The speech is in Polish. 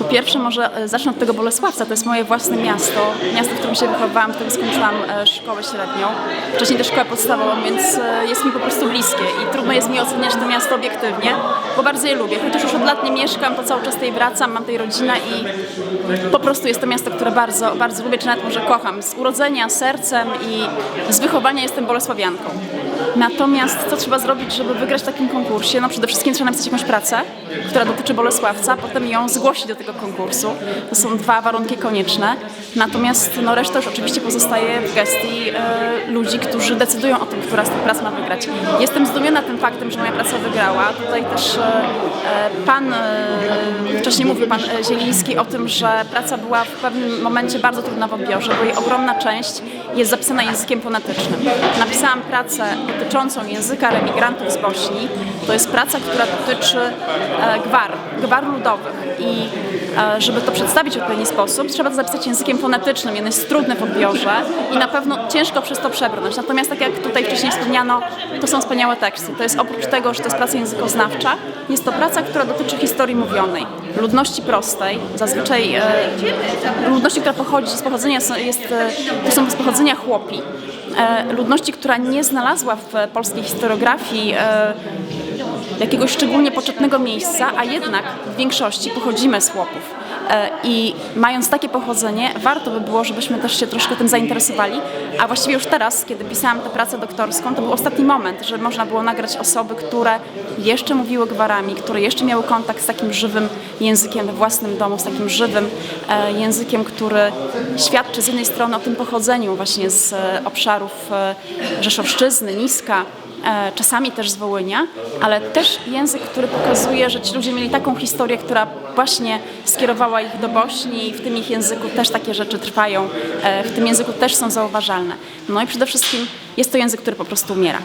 Po pierwsze może e, zacznę od tego Bolesławca, to jest moje własne miasto, miasto, w którym się wychowałam, w którym skończyłam e, szkołę średnią, wcześniej też szkołę podstawową, więc e, jest mi po prostu bliskie i trudno jest mi oceniać to miasto obiektywnie, bo bardzo je lubię, chociaż już od lat nie mieszkam, to cały czas tutaj wracam, mam tutaj rodzinę i po prostu jest to miasto, które bardzo, bardzo lubię, czy nawet może kocham. Z urodzenia, sercem i z wychowania jestem bolesławianką. Natomiast co trzeba zrobić, żeby wygrać w takim konkursie? No przede wszystkim trzeba napisać jakąś pracę, która dotyczy Bolesławca, potem ją zgłosić do tego konkursu. To są dwa warunki konieczne. Natomiast no, reszta już oczywiście pozostaje w gestii e, ludzi, którzy decydują o tym, która z tych prac ma wygrać. Jestem zdumiona tym faktem, że moja praca wygrała. Tutaj też e, e, pan, e, wcześniej mówił pan e, Zieliński o tym, że praca była w pewnym momencie bardzo trudna w odbiorze, bo jej ogromna część jest zapisana językiem fonetycznym. Napisałam pracę dotyczącą języka remigrantów z Bośni. To jest praca, która dotyczy e, gwar, gwar ludowych i e, żeby to przedstawić w odpowiedni sposób, trzeba to zapisać językiem fonetycznym. On jest trudny w odbiorze i na pewno ciężko przez to przebrnąć. Natomiast tak jak tutaj wcześniej wspomniano, to są wspaniałe teksty. To jest oprócz tego, że to jest praca językoznawcza, jest to praca, która dotyczy historii mówionej, ludności prostej, zazwyczaj e, ludności, która pochodzi z pochodzenia, jest, e, to są z pochodzenia chłopi, e, ludności, która nie znalazła w polskiej historiografii e, jakiegoś szczególnie poczetnego miejsca, a jednak w większości pochodzimy z chłopów. E, I mając takie pochodzenie, warto by było, żebyśmy też się troszkę tym zainteresowali. A właściwie już teraz, kiedy pisałam tę pracę doktorską, to był ostatni moment, że można było nagrać osoby, które jeszcze mówiły gwarami, które jeszcze miały kontakt z takim żywym językiem we własnym domu, z takim żywym e, językiem, który świadczy z jednej strony o tym pochodzeniu właśnie z e, obszarów Rzeszowszczyzny, Niska, czasami też z Wołynia, ale też język, który pokazuje, że ci ludzie mieli taką historię, która właśnie skierowała ich do Bośni i w tym ich języku też takie rzeczy trwają, e, w tym języku też są zauważalne. No i przede wszystkim jest to język, który po prostu umiera.